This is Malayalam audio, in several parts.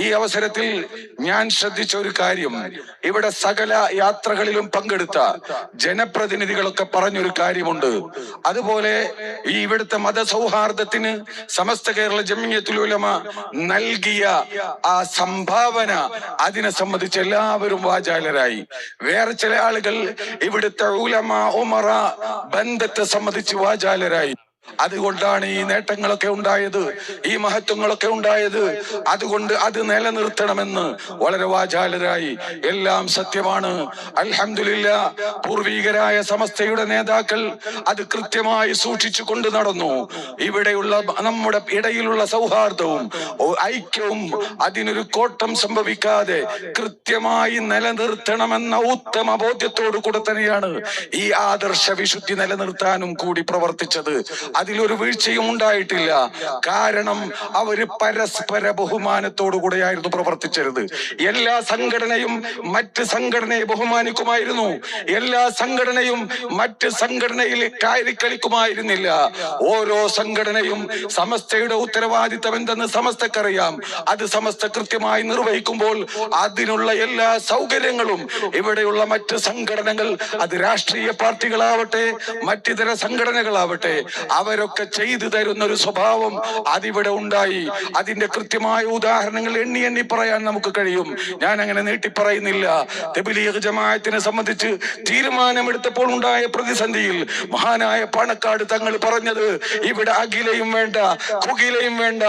ഈ അവസരത്തിൽ ഞാൻ ശ്രദ്ധിച്ച ഒരു കാര്യം. ഇവിടെ സകല യാത്രകളിലും പങ്കെടുത്ത ജനപ്രതിനിധികളൊക്കെ പറഞ്ഞൊരു കാര്യമുണ്ട്. അതുപോലെ ഈ ഇവിടുത്തെ മതസൗഹാർദ്ദത്തിന് സമസ്ത കേരള ജമിയത്തുൽ ഉലമ നൽകിയ ആ സംഭാവന അതിനെ സംബന്ധിച്ച് എല്ലാവരും വാചാലരായി. വേറെ ചില ആളുകൾ ഇവിടുത്തെ ഉലമ ഉമറ ബന്ധത്തെ സംബന്ധിച്ച് വാചാലരായി. അതുകൊണ്ടാണ് ഈ നേട്ടങ്ങളൊക്കെ ഉണ്ടായത് ഈ മഹത്വങ്ങളൊക്കെ ഉണ്ടായത്. അതുകൊണ്ട് അത് നിലനിർത്തണമെന്ന് വളരെ വാചാലരായി. എല്ലാം സത്യമാണ്. അൽഹമില്ല പൂർവീകരായ സമസ്തയുടെ നേതാക്കൾ അത് കൃത്യമായി സൂക്ഷിച്ചു കൊണ്ട് നടന്നു. ഇവിടെയുള്ള നമ്മുടെ ഇടയിലുള്ള സൗഹാർദ്ദവും ഐക്യവും അതിനൊരു കോട്ടം സംഭവിക്കാതെ കൃത്യമായി നിലനിർത്തണമെന്ന ഉത്തമ ബോധ്യത്തോടു കൂടെ തന്നെയാണ് ഈ ആദർശ വിശുദ്ധി നിലനിർത്താനും കൂടി പ്രവർത്തിച്ചത്. അതിലൊരു വീഴ്ചയും ഉണ്ടായിട്ടില്ല. കാരണം അവർ പരസ്പര ബഹുമാനത്തോടു കൂടെയായിരുന്നു പ്രവർത്തിച്ചത്. എല്ലാ സംഘടനയും മറ്റ് സംഘടനയെ ബഹുമാനിക്കുമായിരുന്നു. എല്ലാ സംഘടനയും മറ്റ് സംഘടനയിൽ കയറി കളിക്കുമായിരുന്നില്ല ഓരോ സംഘടനയും സമസ്തയുടെ ഉത്തരവാദിത്തം എന്തെന്ന് സമസ്തക്കറിയാം. അത് സമസ്ത കൃത്യമായി നിർവഹിക്കുമ്പോൾ അതിനുള്ള എല്ലാ സൗകര്യങ്ങളും ഇവിടെയുള്ള മറ്റ് സംഘടനകൾ അത് രാഷ്ട്രീയ പാർട്ടികളാവട്ടെ മറ്റിതര സംഘടനകളാവട്ടെ അവരൊക്കെ ചെയ്തു തരുന്ന ഒരു സ്വഭാവം അതിവിടെ ഉണ്ടായി. അതിന്റെ കൃത്യമായ ഉദാഹരണങ്ങൾ എണ്ണി എണ്ണി പറയാൻ നമുക്ക് കഴിയും. ഞാൻ അങ്ങനെ നീട്ടി പറയുന്നില്ല തെബിലീഗ് ജമാഅത്തിനെ സംബന്ധിച്ച് തീരുമാനമെടുത്തപ്പോൾ ഉണ്ടായ പ്രതിസന്ധിയിൽ മഹാനായ പണക്കാട് തങ്ങൾ പറഞ്ഞത് ഇവിടെ അഖിലയും വേണ്ട കുകിലയും വേണ്ട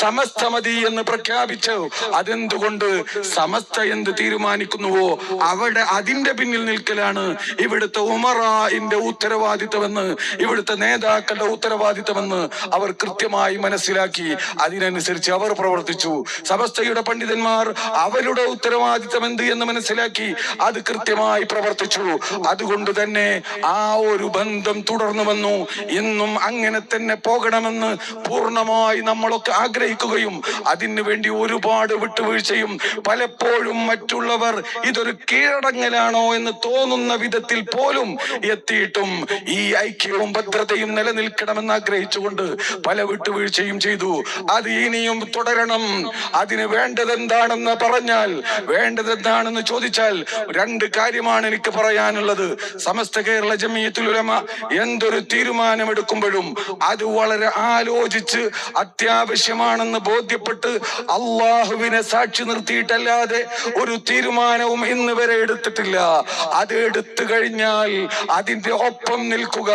സമസ്ത മതി എന്ന് പ്രഖ്യാപിച്ചു അതെന്തുകൊണ്ട് സമസ്ത എന്ത് തീരുമാനിക്കുന്നുവോ അവിടെ അതിന്റെ പിന്നിൽ നിൽക്കലാണ് ഇവിടുത്തെ ഉമറായിന്റെ ഉത്തരവാദിത്തമെന്ന് ഇവിടുത്തെ നേതാക്കളുടെ ഉത്തരവാദിത്തമെന്ന് അവർ കൃത്യമായി മനസ്സിലാക്കി. അതിനനുസരിച്ച് അവർ പ്രവർത്തിച്ചു. സമസ്തയുടെ പണ്ഡിതന്മാർ അവരുടെ ഉത്തരവാദിത്തം എന്ത് എന്ന് മനസ്സിലാക്കി അത് കൃത്യമായി പ്രവർത്തിച്ചു. അതുകൊണ്ട് തന്നെ ആ ഒരു ബന്ധം തുടർന്നു വന്നു. ഇന്നും അങ്ങനെ തന്നെ പോകണമെന്ന് പൂർണമായി നമ്മളൊക്കെ ആഗ്രഹിക്കുകയും അതിനു വേണ്ടി ഒരുപാട് വിട്ടുവീഴ്ചയും പലപ്പോഴും മറ്റുള്ളവർ ഇതൊരു കീഴടങ്ങലാണോ എന്ന് തോന്നുന്ന വിധത്തിൽ പോലും എത്തിയിട്ടും ഈ ഐക്യവും ഭദ്രതയും നിലനിൽക്കണമെന്ന് ആഗ്രഹിച്ചുകൊണ്ട് പല വിട്ടുവീഴ്ചയും ചെയ്തു. അത് ഇനിയും തുടരണം. അതിന് വേണ്ടത് എന്താണെന്ന് പറഞ്ഞാൽ വേണ്ടത് എന്താണെന്ന് ചോദിച്ചാൽ രണ്ട് കാര്യമാണ് എനിക്ക് പറയാനുള്ളത്. സമസ്ത കേരള ജമിയത്തുൽ ഉലമ എന്തൊരു തീരുമാനമെടുക്കുമ്പോഴും അത് വളരെ ആലോചിച്ച് അത്യാവശ്യമാണെന്ന് ബോധ്യപ്പെട്ട് അള്ളാഹുവിനെ സാക്ഷി നിർത്തിയിട്ടല്ലാതെ ഒരു തീരുമാനവും ഇന്ന് വരെ എടുത്തിട്ടില്ല. അത് എടുത്തു കഴിഞ്ഞാൽ അതിന്റെ ഒപ്പം നിൽക്കുക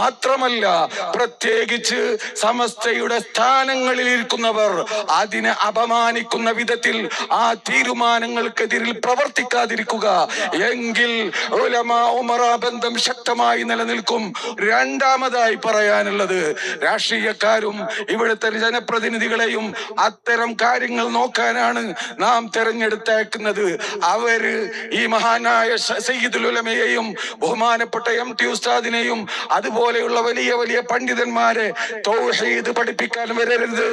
മാത്രമല്ല പ്രത്യേകിച്ച് സമസ്തയുടെ സ്ഥാനങ്ങളിൽ ഇരിക്കുന്നവർ അതിനെ അപമാനിക്കുന്ന വിധത്തിൽ ആ തീരുമാനങ്ങൾക്കെതിരിൽ പ്രവർത്തിക്കാതിരിക്കുക. എങ്കിൽ ബന്ധം ശക്തമായി നിലനിൽക്കും. രണ്ടാമതായി പറയാനുള്ളത് രാഷ്ട്രീയക്കാരും ഇവിടുത്തെ ജനപ്രതിനിധികളെയും അത്തരം കാര്യങ്ങൾ നോക്കാനാണ് നാം തെരഞ്ഞെടുത്തേക്കുന്നത്. അവർ ഈ മഹാനായ സയ്യിദുലമയെയും ബഹുമാനപ്പെട്ട എം ടി ഉസ്താദിനെയും അതുപോലെയുള്ള വലിയ വലിയ പണ്ഡിതന്മാരെ തൗഹീദ് പഠിപ്പിക്കാൻ വരരുത്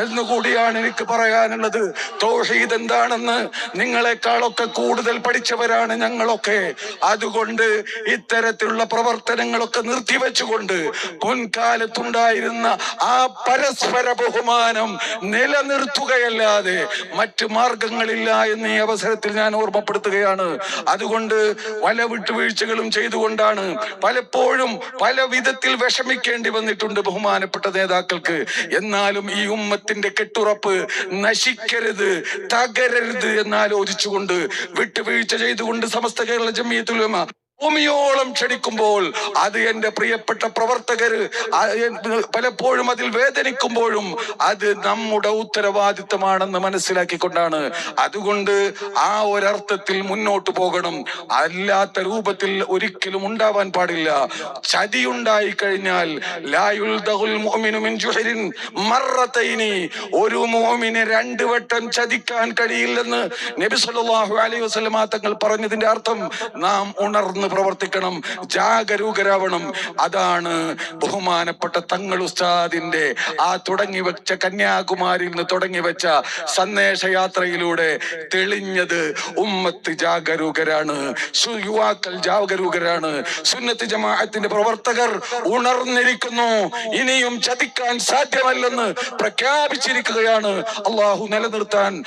എന്നുകൂടിയാണ് എനിക്ക് പറയാനുള്ളത്. തൗഹീദ് എന്താണെന്ന് നിങ്ങളെക്കാളൊക്കെ കൂടുതൽ പഠിച്ചവരാണ് ഞങ്ങളൊക്കെ. അതുകൊണ്ട് ഇത്തരത്തിലുള്ള പ്രവർത്തനങ്ങളൊക്കെ നിർത്തിവെച്ചുകൊണ്ട് മുൻകാലത്തുണ്ടായിരുന്ന ആ പരസ്പര ബഹുമാനം നിലനിർത്തുകയല്ലാതെ മറ്റു മാർഗങ്ങളില്ല എന്ന് ഈ അവസരത്തിൽ ഞാൻ ഓർമ്മപ്പെടുത്തുകയാണ്. അതുകൊണ്ട് പല വിട്ടുവീഴ്ചകളും ചെയ്തുകൊണ്ടാണ് പലപ്പോഴും പല വിധത്തിൽ വിഷമിക്കേണ്ടി വന്നിട്ടുണ്ട് ബഹുമാനപ്പെട്ട നേതാക്കൾക്ക്. എന്നാലും ഈ ഉമ്മത്തിന്റെ കെട്ടുറപ്പ് നശിക്കരുത് തകരരുത് എന്നാലോചിച്ചുകൊണ്ട് വിട്ടുവീഴ്ച ചെയ്തുകൊണ്ട് സമസ്ത കേരള ജമിയത്തുലമ ഭൂമിയോളം ക്ഷണിക്കുമ്പോൾ അത് എന്റെ പ്രിയപ്പെട്ട പ്രവർത്തകര് പലപ്പോഴും അതിൽ വേദനിക്കുമ്പോഴും അത് നമ്മുടെ ഉത്തരവാദിത്തമാണെന്ന് മനസ്സിലാക്കിക്കൊണ്ടാണ്. അതുകൊണ്ട് ആ ഒരർത്ഥത്തിൽ മുന്നോട്ട് പോകണം. അല്ലാത്ത രൂപത്തിൽ ഒരിക്കലും ഉണ്ടാവാൻ പാടില്ല. ചതി ഉണ്ടായി കഴിഞ്ഞാൽ ഒരു മോമിനെ രണ്ട് വട്ടം ചതിക്കാൻ കഴിയില്ലെന്ന് നബി സല്ലല്ലാഹു അലൈഹി വസല്ലമ തങ്ങൾ പറഞ്ഞതിന്റെ അർത്ഥം നാം ഉണർന്ന് പ്രവർത്തിക്കണം. ജാഗരൂകരാവണം. അതാണ് ബഹുമാനപ്പെട്ട തങ്ങൾ ഉസ്താദിന്റെ ആ തുടങ്ങി വെച്ച കന്യാകുമാരിയിൽ നിന്ന് തുടങ്ങി വെച്ച സന്ദേശയാത്രയിലൂടെ തെളിഞ്ഞത് ഉമ്മത്ത് ജാഗരൂകരാണ്. യുവാക്കൾ ജാഗരൂകരാണ്. സുന്നത്ത് ജമാഅത്തിന്റെ പ്രവർത്തകർ ഉണർന്നിരിക്കുന്നു. ഇനിയും ചതിക്കാൻ സാധ്യമല്ലെന്ന് പ്രഖ്യാപിച്ചിരിക്കുകയാണ്. അള്ളാഹു നിലനിർത്താൻ